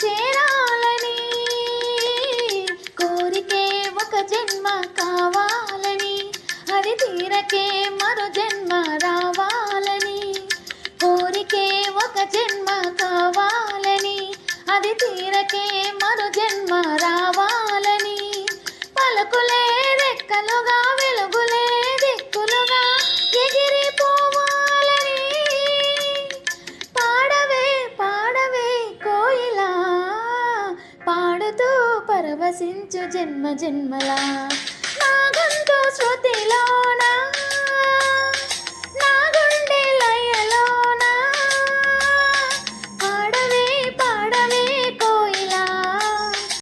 చేరాలని కోరికే ఒక జన్మ కావాలని అది తీరకే జన్మ రావాలని కోరికే ఒక కావాలని అది తీరకే మరో జన్మ రావాలని పలుకులే రెక్కలుగా పరవశించు జన్మ జన్మలా.